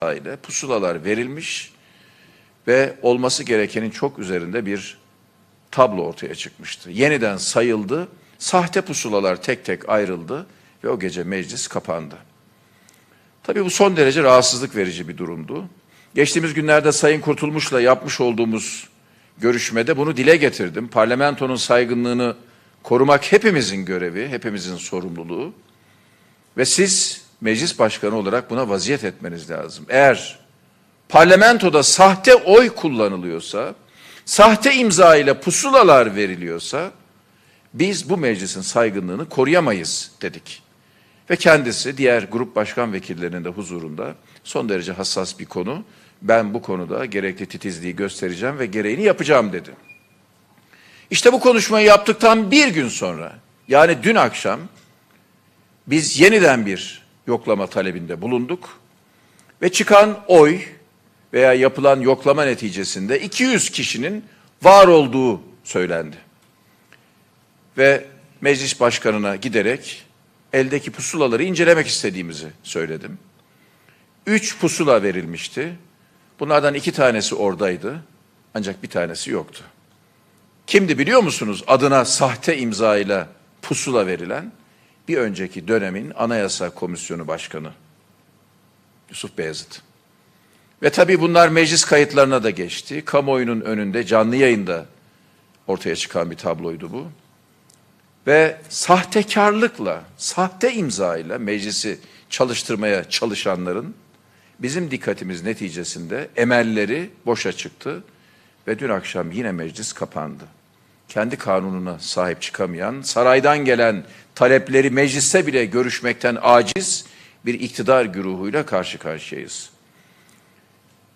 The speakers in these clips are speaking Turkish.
ile pusulalar verilmiş ve olması gerekenin çok üzerinde bir tablo ortaya çıkmıştı. Yeniden sayıldı, sahte pusulalar tek tek ayrıldı ve o gece meclis kapandı. Tabii bu son derece rahatsızlık verici bir durumdu. Geçtiğimiz günlerde Sayın Kurtulmuş'la yapmış olduğumuz görüşmede bunu dile getirdim. Parlamentonun saygınlığını korumak hepimizin görevi, hepimizin sorumluluğu. Ve siz meclis başkanı olarak buna vaziyet etmeniz lazım. Eğer parlamentoda sahte oy kullanılıyorsa, sahte imza ile pusulalar veriliyorsa, biz bu meclisin saygınlığını koruyamayız dedik. Ve kendisi diğer grup başkan vekillerinin de huzurunda son derece hassas bir konu. Ben bu konuda gerekli titizliği göstereceğim ve gereğini yapacağım dedi. İşte bu konuşmayı yaptıktan bir gün sonra yani dün akşam biz yeniden bir yoklama talebinde bulunduk ve çıkan oy veya yapılan yoklama neticesinde 200 kişinin var olduğu söylendi. Ve meclis başkanına giderek eldeki pusulaları incelemek istediğimizi söyledim. Üç pusula verilmişti. Bunlardan iki tanesi oradaydı ancak bir tanesi yoktu. Kimdi biliyor musunuz adına sahte imza ile pusula verilen? Bir önceki dönemin Anayasa Komisyonu Başkanı Yusuf Beyazıt. Ve tabii bunlar meclis kayıtlarına da geçti. Kamuoyunun önünde canlı yayında ortaya çıkan bir tabloydu bu. Ve sahtekarlıkla, sahte imzayla meclisi çalıştırmaya çalışanların bizim dikkatimiz neticesinde emelleri boşa çıktı ve dün akşam yine meclis kapandı. Kendi kanununa sahip çıkamayan, saraydan gelen talepleri mecliste bile görüşmekten aciz bir iktidar güruhuyla karşı karşıyayız.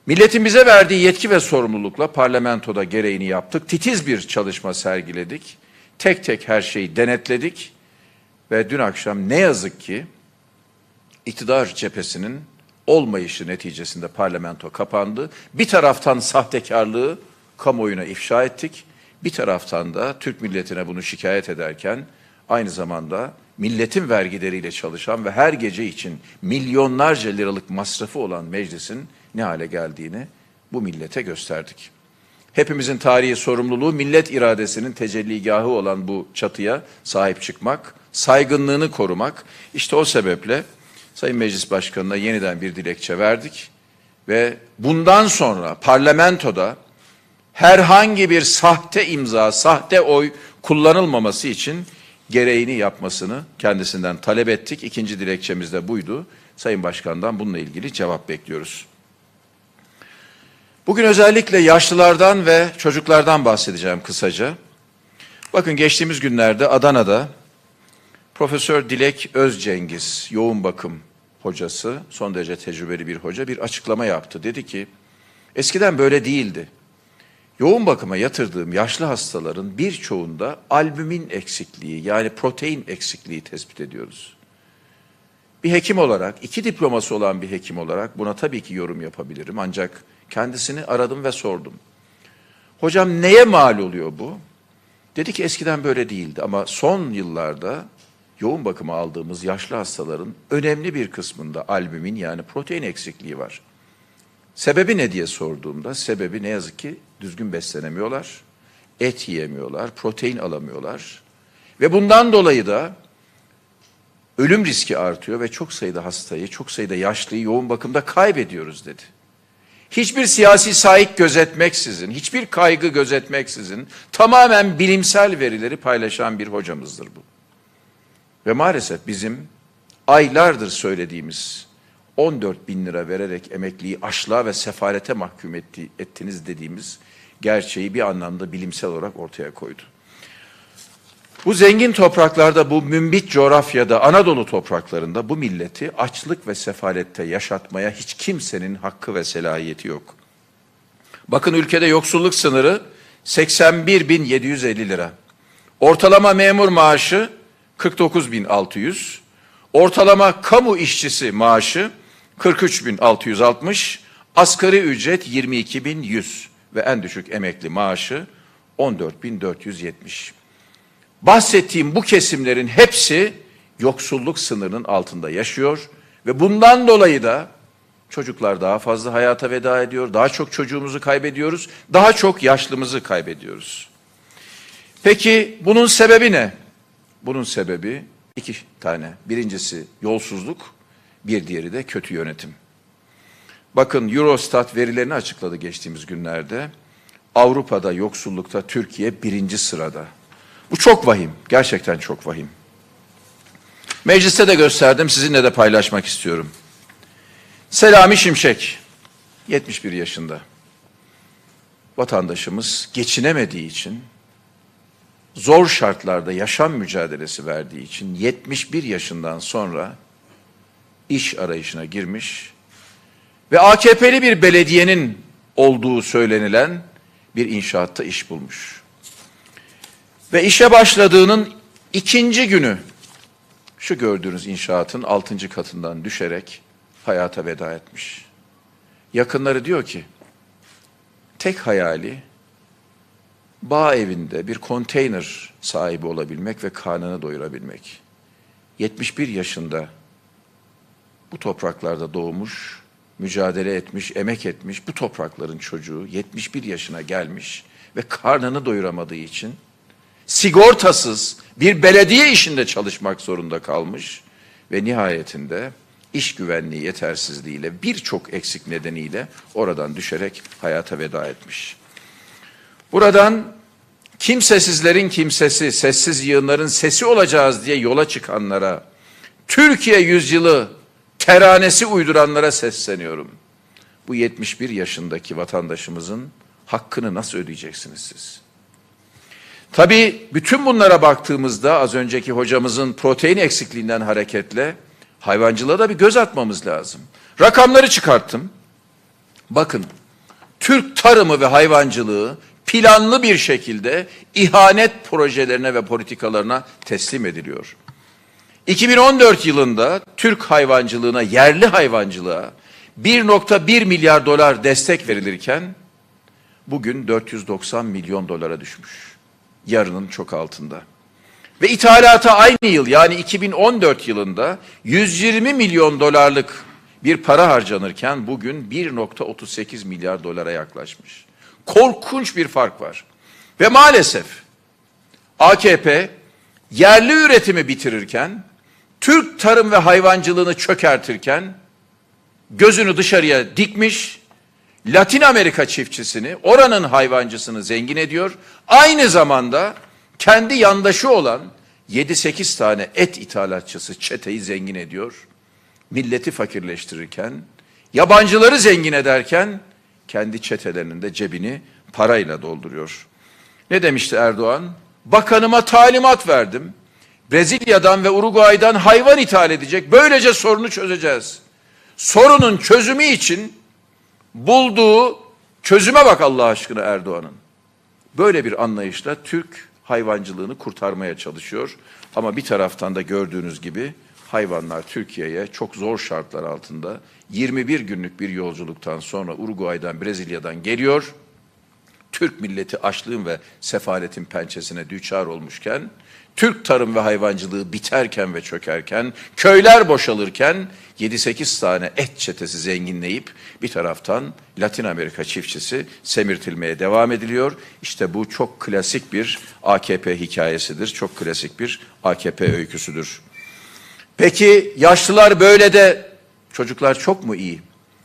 Milletin bize verdiği yetki ve sorumlulukla parlamentoda gereğini yaptık. Titiz bir çalışma sergiledik. Tek tek her şeyi denetledik. Ve dün akşam ne yazık ki iktidar cephesinin olmayışı neticesinde parlamento kapandı. Bir taraftan sahtekarlığı kamuoyuna ifşa ettik. Bir taraftan da Türk milletine bunu şikayet ederken aynı zamanda milletin vergileriyle çalışan ve her gece için milyonlarca liralık masrafı olan meclisin ne hale geldiğini bu millete gösterdik. Hepimizin tarihi sorumluluğu millet iradesinin tecelligahı olan bu çatıya sahip çıkmak, saygınlığını korumak. İşte o sebeple Sayın Meclis Başkanı'na yeniden bir dilekçe verdik ve bundan sonra parlamentoda herhangi bir sahte imza, sahte oy kullanılmaması için gereğini yapmasını kendisinden talep ettik. İkinci dilekçemiz de buydu. Sayın Başkan'dan bununla ilgili cevap bekliyoruz. Bugün özellikle yaşlılardan ve çocuklardan bahsedeceğim kısaca. Bakın geçtiğimiz günlerde Adana'da Profesör Dilek Özcengiz, yoğun bakım hocası, son derece tecrübeli bir hoca bir açıklama yaptı. Dedi ki, eskiden böyle değildi. Yoğun bakıma yatırdığım yaşlı hastaların birçoğunda albümin eksikliği yani protein eksikliği tespit ediyoruz. Bir hekim olarak, iki diploması olan bir hekim olarak buna tabii ki yorum yapabilirim. Ancak kendisini aradım ve sordum. Hocam neye mal oluyor bu? Dedi ki eskiden böyle değildi ama son yıllarda yoğun bakıma aldığımız yaşlı hastaların önemli bir kısmında albümin yani protein eksikliği var. Sebebi ne diye sorduğumda sebebi ne yazık ki düzgün beslenemiyorlar, et yiyemiyorlar, protein alamıyorlar ve bundan dolayı da ölüm riski artıyor ve çok sayıda hastayı, çok sayıda yaşlıyı yoğun bakımda kaybediyoruz dedi. Hiçbir siyasi sahip gözetmeksizin, hiçbir kaygı gözetmeksizin tamamen bilimsel verileri paylaşan bir hocamızdır bu. Ve maalesef bizim aylardır söylediğimiz 14 bin lira vererek emekliyi açlığa ve sefalete mahkum etti, ettiniz dediğimiz gerçeği bir anlamda bilimsel olarak ortaya koydu. Bu zengin topraklarda, bu mümbit coğrafyada, Anadolu topraklarında bu milleti açlık ve sefalette yaşatmaya hiç kimsenin hakkı ve selahiyeti yok. Bakın ülkede yoksulluk sınırı 81.750 lira. Ortalama memur maaşı 49.600. Ortalama kamu işçisi maaşı 43.660. Asgari ücret 22.100 ve en düşük emekli maaşı 14.470. Bahsettiğim bu kesimlerin hepsi yoksulluk sınırının altında yaşıyor ve bundan dolayı da Çocuklar daha fazla hayata veda ediyor. Daha çok çocuğumuzu kaybediyoruz. Daha çok yaşlımızı kaybediyoruz. Peki bunun sebebi ne? Bunun sebebi iki tane. Birincisi yolsuzluk, bir diğeri de kötü yönetim. Bakın Eurostat verilerini açıkladı geçtiğimiz günlerde. Avrupa'da yoksullukta Türkiye birinci sırada. Bu çok vahim, gerçekten çok vahim. Mecliste de gösterdim, sizinle de paylaşmak istiyorum. Selami Şimşek, 71 yaşında. Vatandaşımız geçinemediği için, zor şartlarda yaşam mücadelesi verdiği için 71 yaşından sonra iş arayışına girmiş ve AKP'li bir belediyenin olduğu söylenilen bir inşaatta iş bulmuş. Ve işe başladığının ikinci günü şu gördüğünüz inşaatın altıncı katından düşerek hayata veda etmiş. Yakınları diyor ki, tek hayali bağ evinde bir konteyner sahibi olabilmek ve karnını doyurabilmek. 71 yaşında bu topraklarda doğmuş, mücadele etmiş, emek etmiş bu toprakların çocuğu 71 yaşına gelmiş ve karnını doyuramadığı için sigortasız bir belediye işinde çalışmak zorunda kalmış ve nihayetinde iş güvenliği yetersizliğiyle birçok eksik nedeniyle oradan düşerek hayata veda etmiş. Buradan kimsesizlerin kimsesi, sessiz yığınların sesi olacağız diye yola çıkanlara, Türkiye yüzyılı teranesi uyduranlara sesleniyorum. Bu 71 yaşındaki vatandaşımızın hakkını nasıl ödeyeceksiniz siz? Tabii bütün bunlara baktığımızda az önceki hocamızın protein eksikliğinden hareketle hayvancılığa da bir göz atmamız lazım. Rakamları çıkarttım. Bakın Türk tarımı ve hayvancılığı planlı bir şekilde ihanet projelerine ve politikalarına teslim ediliyor. 2014 yılında Türk hayvancılığına, yerli hayvancılığa 1.1 milyar dolar destek verilirken bugün 490 milyon dolara düşmüş. Yarının çok altında. Ve ithalata aynı yıl yani 2014 yılında 120 milyon dolarlık bir para harcanırken bugün 1.38 milyar dolara yaklaşmış. Korkunç bir fark var. Ve maalesef AKP yerli üretimi bitirirken, Türk tarım ve hayvancılığını çökertirken gözünü dışarıya dikmiş, Latin Amerika çiftçisini, oranın hayvancısını zengin ediyor. Aynı zamanda kendi yandaşı olan 7-8 tane et ithalatçısı çeteyi zengin ediyor. Milleti fakirleştirirken, yabancıları zengin ederken kendi çetelerinin de cebini parayla dolduruyor. Ne demişti Erdoğan? Bakanıma talimat verdim. Brezilya'dan ve Uruguay'dan hayvan ithal edecek. Böylece sorunu çözeceğiz. Sorunun çözümü için bulduğu çözüme bak Allah aşkına Erdoğan'ın. Böyle bir anlayışla Türk hayvancılığını kurtarmaya çalışıyor. Ama bir taraftan da gördüğünüz gibi hayvanlar Türkiye'ye çok zor şartlar altında 21 günlük bir yolculuktan sonra Uruguay'dan Brezilya'dan geliyor. Türk milleti açlığın ve sefaletin pençesine düçar olmuşken, Türk tarım ve hayvancılığı biterken ve çökerken, köyler boşalırken 7-8 tane et çetesi zenginleyip bir taraftan Latin Amerika çiftçisi semirtilmeye devam ediliyor. İşte bu çok klasik bir AKP hikayesidir, çok klasik bir AKP öyküsüdür. Peki yaşlılar böyle de çocuklar çok mu iyi?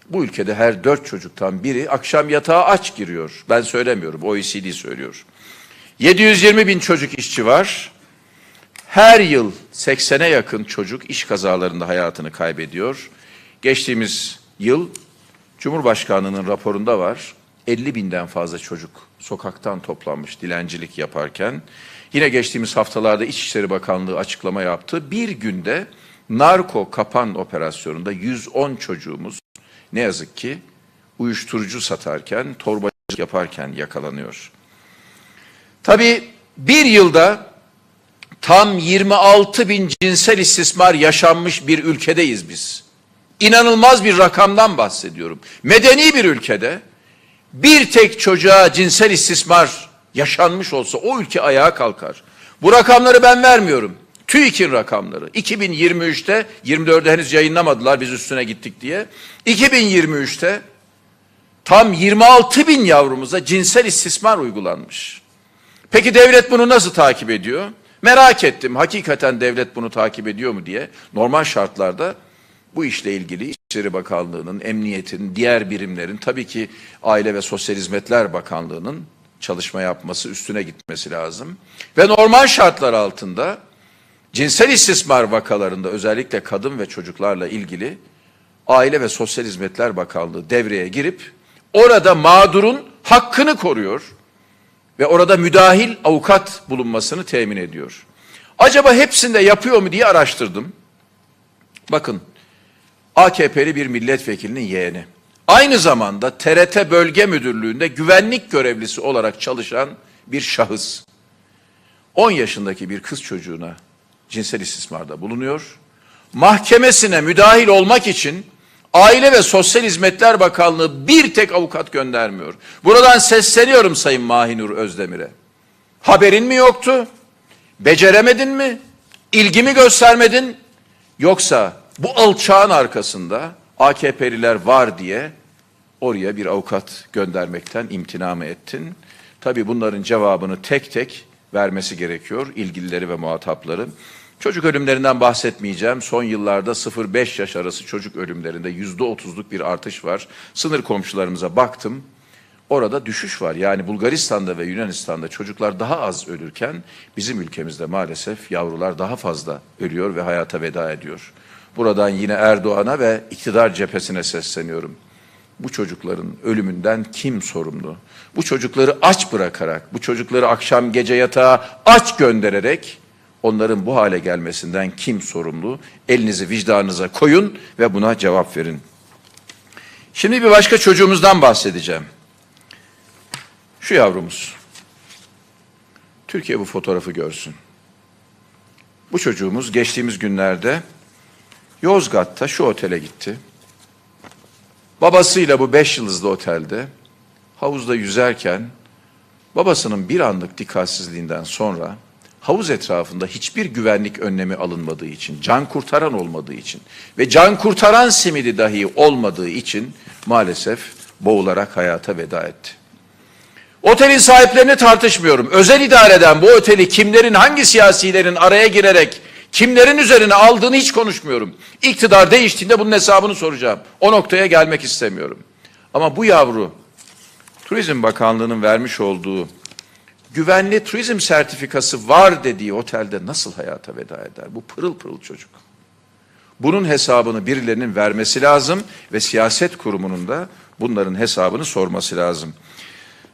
Bu ülkede her dört çocuktan biri akşam yatağa aç giriyor. Ben söylemiyorum, OECD söylüyor. 720 bin çocuk işçi var. Her yıl 80'e yakın çocuk iş kazalarında hayatını kaybediyor. Geçtiğimiz yıl Cumhurbaşkanlığının raporunda var. 50 binden fazla çocuk sokaktan toplanmış dilencilik yaparken. Yine geçtiğimiz haftalarda İçişleri Bakanlığı açıklama yaptı. Bir günde narko kapan operasyonunda 110 çocuğumuz ne yazık ki uyuşturucu satarken, torbacılık yaparken yakalanıyor. Tabii bir yılda tam 26 bin cinsel istismar yaşanmış bir ülkedeyiz biz. İnanılmaz bir rakamdan bahsediyorum. Medeni bir ülkede bir tek çocuğa cinsel istismar yaşanmış olsa o ülke ayağa kalkar. Bu rakamları ben vermiyorum. TÜİK'in rakamları 2023'te 24'de henüz yayınlamadılar biz üstüne gittik diye. 2023'te tam 26 bin yavrumuza cinsel istismar uygulanmış. Peki devlet bunu nasıl takip ediyor? Merak ettim. Hakikaten devlet bunu takip ediyor mu diye. Normal şartlarda bu işle ilgili İçişleri Bakanlığı'nın, emniyetin, diğer birimlerin, tabii ki Aile ve Sosyal Hizmetler Bakanlığı'nın çalışma yapması, üstüne gitmesi lazım. Ve normal şartlar altında cinsel istismar vakalarında özellikle kadın ve çocuklarla ilgili Aile ve Sosyal Hizmetler Bakanlığı devreye girip orada mağdurun hakkını koruyor ve orada müdahil avukat bulunmasını temin ediyor. Acaba hepsinde yapıyor mu diye araştırdım. Bakın AKP'li bir milletvekilinin yeğeni. Aynı zamanda TRT Bölge Müdürlüğü'nde güvenlik görevlisi olarak çalışan bir şahıs. 10 yaşındaki bir kız çocuğuna cinsel istismarda bulunuyor. Mahkemesine müdahil olmak için Aile ve Sosyal Hizmetler Bakanlığı bir tek avukat göndermiyor. Buradan sesleniyorum Sayın Mahinur Özdemir'e. Haberin mi yoktu? Beceremedin mi? İlgimi göstermedin? Yoksa bu alçağın arkasında AKP'liler var diye oraya bir avukat göndermekten imtina mı ettin? Tabii bunların cevabını tek tek vermesi gerekiyor ilgilileri ve muhatapları. Çocuk ölümlerinden bahsetmeyeceğim. Son yıllarda 0-5 yaş arası çocuk ölümlerinde yüzde otuzluk bir artış var. Sınır komşularımıza baktım. Orada düşüş var. Yani Bulgaristan'da ve Yunanistan'da çocuklar daha az ölürken bizim ülkemizde maalesef yavrular daha fazla ölüyor ve hayata veda ediyor. Buradan yine Erdoğan'a ve iktidar cephesine sesleniyorum. Bu çocukların ölümünden kim sorumlu? Bu çocukları aç bırakarak, bu çocukları akşam gece yatağa aç göndererek onların bu hale gelmesinden kim sorumlu? Elinizi vicdanınıza koyun ve buna cevap verin. Şimdi bir başka çocuğumuzdan bahsedeceğim. Şu yavrumuz. Türkiye bu fotoğrafı görsün. Bu çocuğumuz geçtiğimiz günlerde Yozgat'ta şu otele gitti. Babasıyla bu beş yıldızlı otelde havuzda yüzerken babasının bir anlık dikkatsizliğinden sonra havuz etrafında hiçbir güvenlik önlemi alınmadığı için, can kurtaran olmadığı için ve can kurtaran simidi dahi olmadığı için maalesef boğularak hayata veda etti. Otelin sahiplerini tartışmıyorum. Özel idareden bu oteli kimlerin, hangi siyasilerin araya girerek kimlerin üzerine aldığını hiç konuşmuyorum. İktidar değiştiğinde bunun hesabını soracağım. O noktaya gelmek istemiyorum. Ama bu yavru Turizm Bakanlığı'nın vermiş olduğu güvenli turizm sertifikası var dediği otelde nasıl hayata veda eder? Bu pırıl pırıl çocuk. Bunun hesabını birilerinin vermesi lazım ve siyaset kurumunun da bunların hesabını sorması lazım.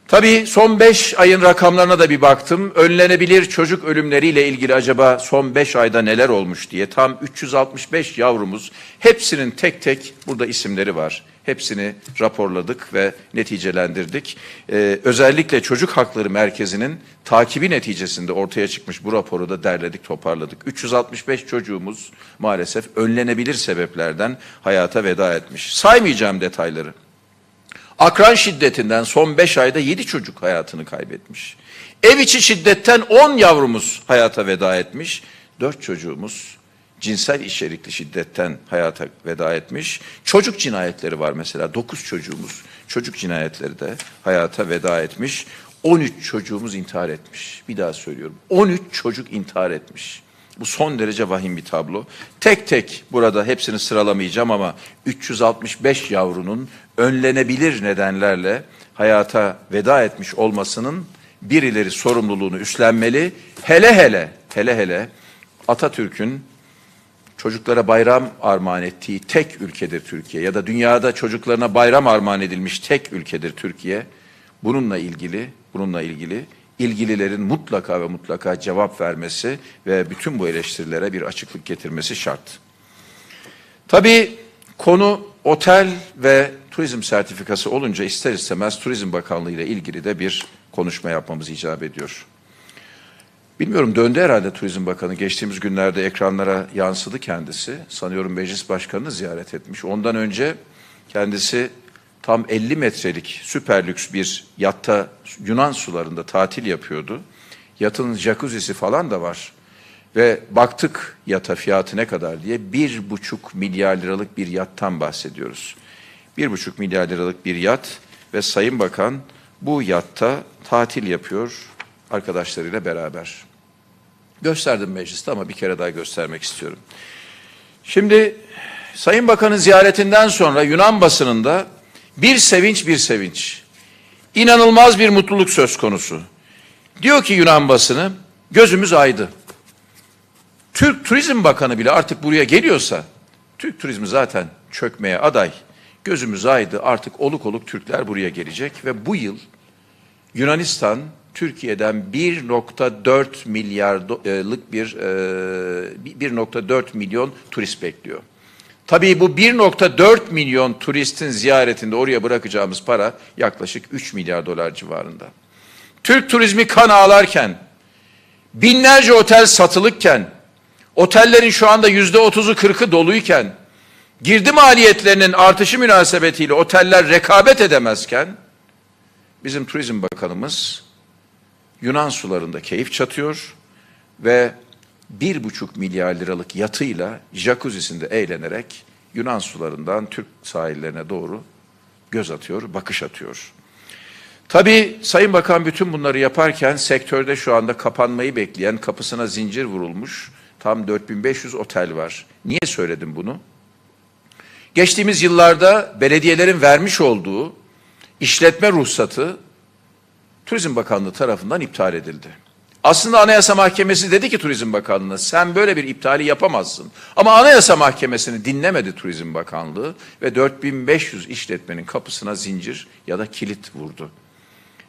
Tabii son 5 ayın rakamlarına da bir baktım. Önlenebilir çocuk ölümleriyle ilgili acaba son 5 ayda neler olmuş diye. Tam 365 yavrumuz. Hepsinin tek tek burada isimleri var. Hepsini raporladık ve neticelendirdik. Ee, özellikle Çocuk Hakları Merkezi'nin takibi neticesinde ortaya çıkmış bu raporu da derledik, toparladık. 365 çocuğumuz maalesef önlenebilir sebeplerden hayata veda etmiş. Saymayacağım detayları. Akran şiddetinden son 5 ayda 7 çocuk hayatını kaybetmiş. Ev içi şiddetten 10 yavrumuz hayata veda etmiş. 4 çocuğumuz cinsel içerikli şiddetten hayata veda etmiş. Çocuk cinayetleri var mesela. 9 çocuğumuz çocuk cinayetleri de hayata veda etmiş. 13 çocuğumuz intihar etmiş. Bir daha söylüyorum. 13 çocuk intihar etmiş. Bu son derece vahim bir tablo. Tek tek burada hepsini sıralamayacağım ama 365 yavrunun önlenebilir nedenlerle hayata veda etmiş olmasının birileri sorumluluğunu üstlenmeli. Hele hele, hele hele Atatürk'ün çocuklara bayram armağan ettiği tek ülkedir Türkiye ya da dünyada çocuklarına bayram armağan edilmiş tek ülkedir Türkiye. Bununla ilgili, bununla ilgili ilgililerin mutlaka ve mutlaka cevap vermesi ve bütün bu eleştirilere bir açıklık getirmesi şart. Tabii konu otel ve turizm sertifikası olunca ister istemez Turizm Bakanlığı ile ilgili de bir konuşma yapmamız icap ediyor. Bilmiyorum döndü herhalde Turizm Bakanı. Geçtiğimiz günlerde ekranlara yansıdı kendisi. Sanıyorum meclis başkanını ziyaret etmiş. Ondan önce kendisi tam 50 metrelik süper lüks bir yatta Yunan sularında tatil yapıyordu. Yatın jacuzzi'si falan da var. Ve baktık yata fiyatı ne kadar diye bir buçuk milyar liralık bir yattan bahsediyoruz. Bir buçuk milyar liralık bir yat ve Sayın Bakan bu yatta tatil yapıyor arkadaşlarıyla beraber. Gösterdim mecliste ama bir kere daha göstermek istiyorum. Şimdi Sayın Bakan'ın ziyaretinden sonra Yunan basınında bir sevinç bir sevinç. İnanılmaz bir mutluluk söz konusu. Diyor ki Yunan basını gözümüz aydı. Türk Turizm Bakanı bile artık buraya geliyorsa Türk turizmi zaten çökmeye aday. Gözümüz aydı artık oluk oluk Türkler buraya gelecek ve bu yıl Yunanistan Türkiye'den 1.4 milyarlık bir e, 1.4 milyon turist bekliyor. Tabii bu 1.4 milyon turistin ziyaretinde oraya bırakacağımız para yaklaşık 3 milyar dolar civarında. Türk turizmi kan ağlarken, binlerce otel satılıkken, otellerin şu anda yüzde otuzu kırkı doluyken, girdi maliyetlerinin artışı münasebetiyle oteller rekabet edemezken, bizim Turizm Bakanımız Yunan sularında keyif çatıyor ve bir buçuk milyar liralık yatıyla jacuzzi'sinde eğlenerek Yunan sularından Türk sahillerine doğru göz atıyor, bakış atıyor. Tabii Sayın Bakan bütün bunları yaparken sektörde şu anda kapanmayı bekleyen, kapısına zincir vurulmuş tam 4500 otel var. Niye söyledim bunu? Geçtiğimiz yıllarda belediyelerin vermiş olduğu işletme ruhsatı Turizm Bakanlığı tarafından iptal edildi. Aslında Anayasa Mahkemesi dedi ki Turizm Bakanlığı'na sen böyle bir iptali yapamazsın. Ama Anayasa Mahkemesi'ni dinlemedi Turizm Bakanlığı ve 4500 işletmenin kapısına zincir ya da kilit vurdu.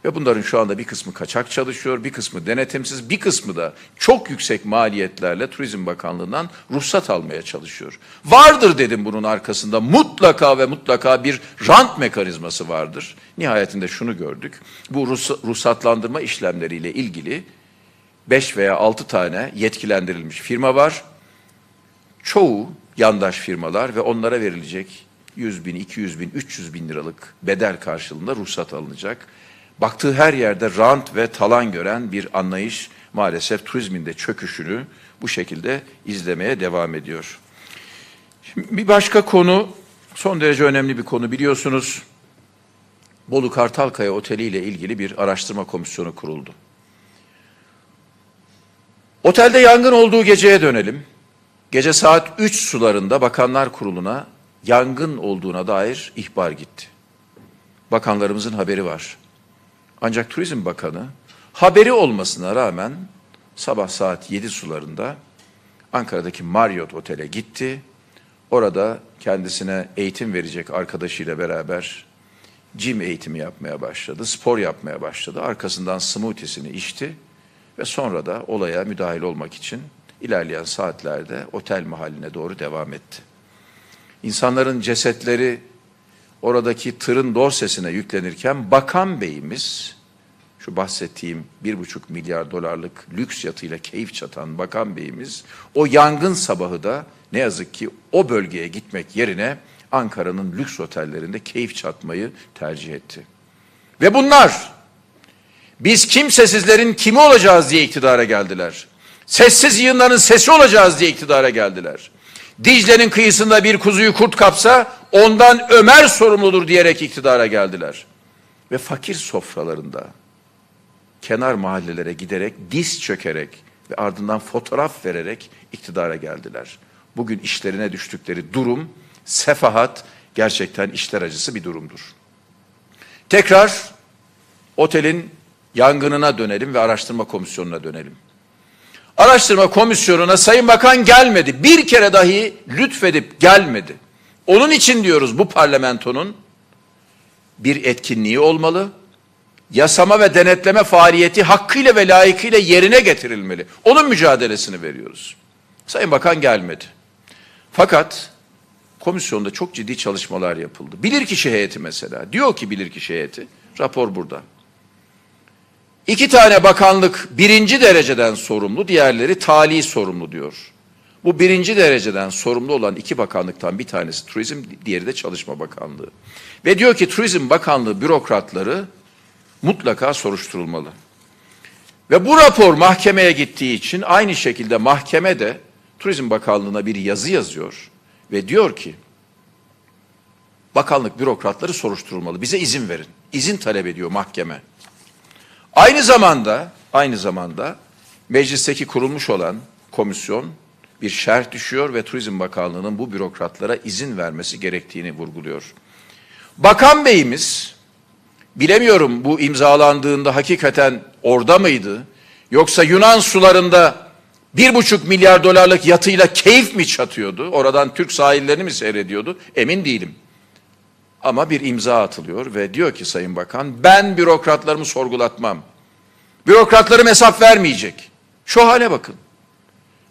Ve bunların şu anda bir kısmı kaçak çalışıyor, bir kısmı denetimsiz, bir kısmı da çok yüksek maliyetlerle Turizm Bakanlığı'ndan ruhsat almaya çalışıyor. Vardır dedim bunun arkasında mutlaka ve mutlaka bir rant mekanizması vardır. Nihayetinde şunu gördük. Bu ruhsatlandırma işlemleriyle ilgili 5 veya 6 tane yetkilendirilmiş firma var. Çoğu yandaş firmalar ve onlara verilecek 100 bin, 200 bin, 300 bin liralık bedel karşılığında ruhsat alınacak. Baktığı her yerde rant ve talan gören bir anlayış maalesef turizmin de çöküşünü bu şekilde izlemeye devam ediyor. Şimdi bir başka konu, son derece önemli bir konu biliyorsunuz. Bolu Kartalkaya Oteli ile ilgili bir araştırma komisyonu kuruldu. Otelde yangın olduğu geceye dönelim. Gece saat 3 sularında Bakanlar Kurulu'na yangın olduğuna dair ihbar gitti. Bakanlarımızın haberi var. Ancak Turizm Bakanı haberi olmasına rağmen sabah saat 7 sularında Ankara'daki Marriott Otel'e gitti. Orada kendisine eğitim verecek arkadaşıyla beraber gym eğitimi yapmaya başladı, spor yapmaya başladı. Arkasından smoothie'sini içti ve sonra da olaya müdahil olmak için ilerleyen saatlerde otel mahalline doğru devam etti. İnsanların cesetleri oradaki tırın dorsesine yüklenirken Bakan Beyimiz, şu bahsettiğim bir buçuk milyar dolarlık lüks yatıyla keyif çatan Bakan Beyimiz, o yangın sabahı da ne yazık ki o bölgeye gitmek yerine Ankara'nın lüks otellerinde keyif çatmayı tercih etti. Ve bunlar biz kimsesizlerin kimi olacağız diye iktidara geldiler. Sessiz yığınların sesi olacağız diye iktidara geldiler. Dicle'nin kıyısında bir kuzuyu kurt kapsa ondan Ömer sorumludur diyerek iktidara geldiler. Ve fakir sofralarında kenar mahallelere giderek diz çökerek ve ardından fotoğraf vererek iktidara geldiler. Bugün işlerine düştükleri durum sefahat gerçekten işler acısı bir durumdur. Tekrar otelin yangınına dönelim ve araştırma komisyonuna dönelim. Araştırma komisyonuna Sayın Bakan gelmedi. Bir kere dahi lütfedip gelmedi. Onun için diyoruz bu parlamentonun bir etkinliği olmalı. Yasama ve denetleme faaliyeti hakkıyla ve layıkıyla yerine getirilmeli. Onun mücadelesini veriyoruz. Sayın Bakan gelmedi. Fakat komisyonda çok ciddi çalışmalar yapıldı. Bilirkişi heyeti mesela. Diyor ki bilirkişi heyeti. Rapor burada. İki tane bakanlık birinci dereceden sorumlu, diğerleri tali sorumlu diyor. Bu birinci dereceden sorumlu olan iki bakanlıktan bir tanesi Turizm, diğeri de Çalışma Bakanlığı. Ve diyor ki Turizm Bakanlığı bürokratları mutlaka soruşturulmalı. Ve bu rapor mahkemeye gittiği için aynı şekilde mahkeme de Turizm Bakanlığı'na bir yazı yazıyor ve diyor ki bakanlık bürokratları soruşturulmalı. Bize izin verin. İzin talep ediyor mahkeme. Aynı zamanda aynı zamanda meclisteki kurulmuş olan komisyon bir şerh düşüyor ve Turizm Bakanlığı'nın bu bürokratlara izin vermesi gerektiğini vurguluyor. Bakan Beyimiz bilemiyorum bu imzalandığında hakikaten orada mıydı? Yoksa Yunan sularında bir buçuk milyar dolarlık yatıyla keyif mi çatıyordu? Oradan Türk sahillerini mi seyrediyordu? Emin değilim. Ama bir imza atılıyor ve diyor ki Sayın Bakan ben bürokratlarımı sorgulatmam. Bürokratlarım hesap vermeyecek. Şu hale bakın.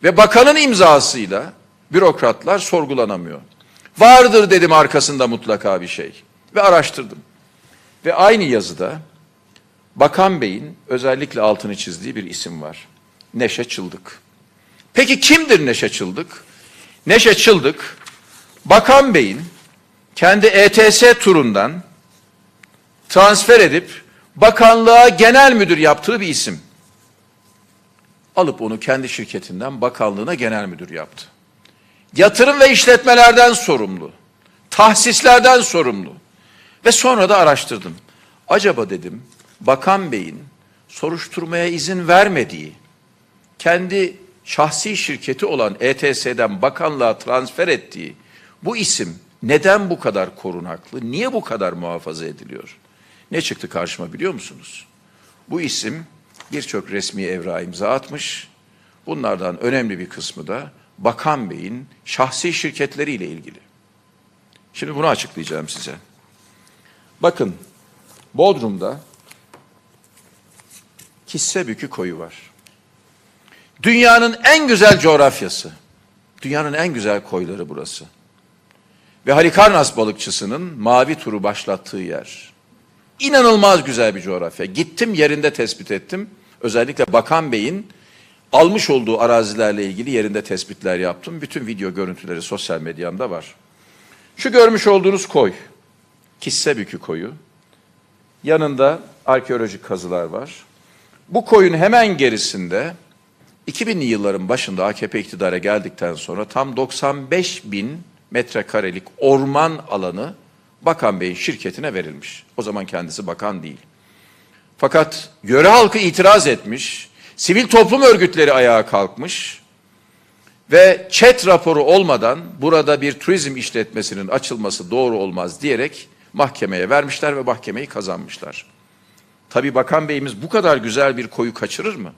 Ve bakanın imzasıyla bürokratlar sorgulanamıyor. Vardır dedim arkasında mutlaka bir şey. Ve araştırdım. Ve aynı yazıda Bakan Bey'in özellikle altını çizdiği bir isim var. Neşe Çıldık. Peki kimdir Neşe Çıldık? Neşe Çıldık, Bakan Bey'in kendi ETS turundan transfer edip bakanlığa genel müdür yaptığı bir isim. Alıp onu kendi şirketinden bakanlığına genel müdür yaptı. Yatırım ve işletmelerden sorumlu, tahsislerden sorumlu. Ve sonra da araştırdım. Acaba dedim Bakan Bey'in soruşturmaya izin vermediği, kendi şahsi şirketi olan ETS'den bakanlığa transfer ettiği bu isim neden bu kadar korunaklı, niye bu kadar muhafaza ediliyor? Ne çıktı karşıma biliyor musunuz? Bu isim birçok resmi evrağa imza atmış. Bunlardan önemli bir kısmı da Bakan Bey'in şahsi şirketleriyle ilgili. Şimdi bunu açıklayacağım size. Bakın Bodrum'da Kissebükü koyu var. Dünyanın en güzel coğrafyası. Dünyanın en güzel koyları burası. Ve Halikarnas balıkçısının mavi turu başlattığı yer. İnanılmaz güzel bir coğrafya. Gittim yerinde tespit ettim. Özellikle Bakan Bey'in almış olduğu arazilerle ilgili yerinde tespitler yaptım. Bütün video görüntüleri sosyal medyamda var. Şu görmüş olduğunuz koy, Kissebükü koyu. Yanında arkeolojik kazılar var. Bu koyun hemen gerisinde 2000'li yılların başında AKP iktidara geldikten sonra tam 95 bin metrekarelik orman alanı Bakan Bey'in şirketine verilmiş. O zaman kendisi bakan değil. Fakat yöre halkı itiraz etmiş, sivil toplum örgütleri ayağa kalkmış ve çet raporu olmadan burada bir turizm işletmesinin açılması doğru olmaz diyerek mahkemeye vermişler ve mahkemeyi kazanmışlar. Tabii Bakan Beyimiz bu kadar güzel bir koyu kaçırır mı?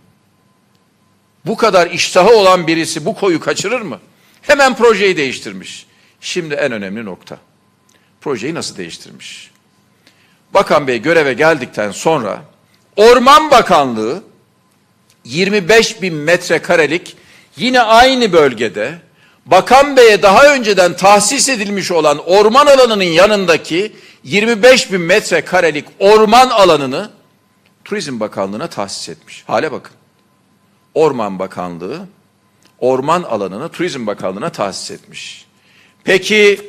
Bu kadar iştahı olan birisi bu koyu kaçırır mı? Hemen projeyi değiştirmiş. Şimdi en önemli nokta. Projeyi nasıl değiştirmiş? Bakan Bey göreve geldikten sonra Orman Bakanlığı 25 bin metrekarelik yine aynı bölgede Bakan Bey'e daha önceden tahsis edilmiş olan orman alanının yanındaki 25 bin metrekarelik orman alanını Turizm Bakanlığı'na tahsis etmiş. Hale bakın. Orman Bakanlığı orman alanını Turizm Bakanlığı'na tahsis etmiş. Peki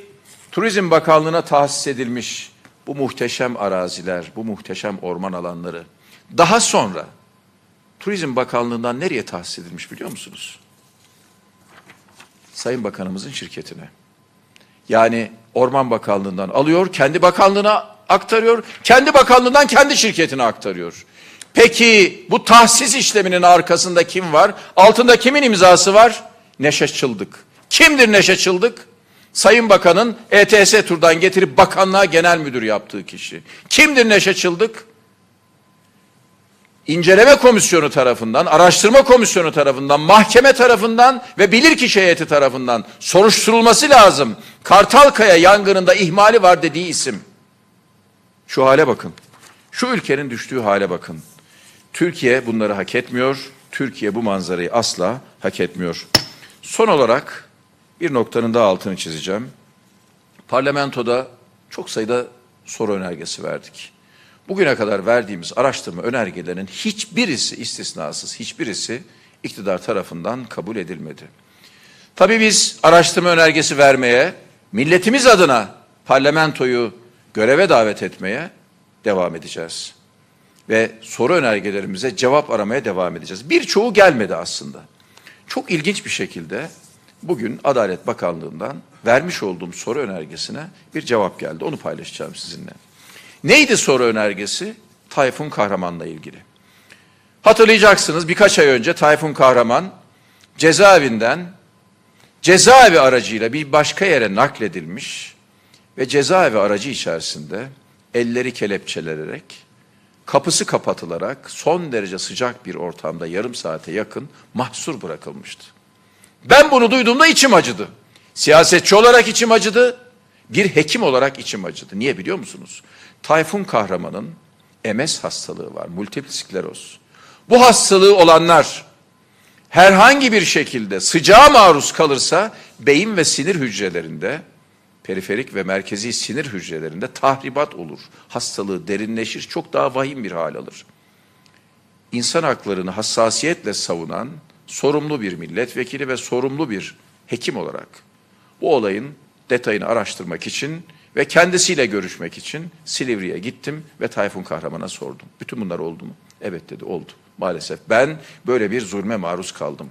Turizm Bakanlığı'na tahsis edilmiş bu muhteşem araziler, bu muhteşem orman alanları daha sonra Turizm Bakanlığı'ndan nereye tahsis edilmiş biliyor musunuz? Sayın Bakanımızın şirketine. Yani Orman Bakanlığı'ndan alıyor, kendi bakanlığına aktarıyor, kendi bakanlığından kendi şirketine aktarıyor. Peki bu tahsis işleminin arkasında kim var? Altında kimin imzası var? Neşe Çıldık. Kimdir Neşe Çıldık? Sayın Bakan'ın ETS turdan getirip bakanlığa genel müdür yaptığı kişi. Kimdir Neşe Çıldık? İnceleme komisyonu tarafından, araştırma komisyonu tarafından, mahkeme tarafından ve bilirkişi heyeti tarafından soruşturulması lazım. Kartalkaya yangınında ihmali var dediği isim. Şu hale bakın. Şu ülkenin düştüğü hale bakın. Türkiye bunları hak etmiyor. Türkiye bu manzarayı asla hak etmiyor. Son olarak bir noktanın daha altını çizeceğim. Parlamentoda çok sayıda soru önergesi verdik. Bugüne kadar verdiğimiz araştırma önergelerinin hiçbirisi istisnasız hiçbirisi iktidar tarafından kabul edilmedi. Tabii biz araştırma önergesi vermeye, milletimiz adına parlamentoyu göreve davet etmeye devam edeceğiz. ve soru önergelerimize cevap aramaya devam edeceğiz. Birçoğu gelmedi aslında. Çok ilginç bir şekilde bugün Adalet Bakanlığı'ndan vermiş olduğum soru önergesine bir cevap geldi. Onu paylaşacağım sizinle. Neydi soru önergesi? Tayfun Kahraman'la ilgili. Hatırlayacaksınız birkaç ay önce Tayfun Kahraman cezaevinden cezaevi aracıyla bir başka yere nakledilmiş ve cezaevi aracı içerisinde elleri kelepçelenerek, kapısı kapatılarak son derece sıcak bir ortamda yarım saate yakın mahsur bırakılmıştı. Ben bunu duyduğumda içim acıdı. Siyasetçi olarak içim acıdı, bir hekim olarak içim acıdı. Niye biliyor musunuz? Tayfun Kahraman'ın MS hastalığı var, multiple skleroz. Bu hastalığı olanlar herhangi bir şekilde sıcağa maruz kalırsa beyin ve sinir hücrelerinde, periferik ve merkezi sinir hücrelerinde tahribat olur. Hastalığı derinleşir, çok daha vahim bir hal alır. İnsan haklarını hassasiyetle savunan sorumlu bir milletvekili ve sorumlu bir hekim olarak bu olayın detayını araştırmak için ve kendisiyle görüşmek için Silivri'ye gittim ve Tayfun Kahraman'a sordum. Bütün bunlar oldu mu? Evet dedi oldu. Maalesef ben böyle bir zulme maruz kaldım.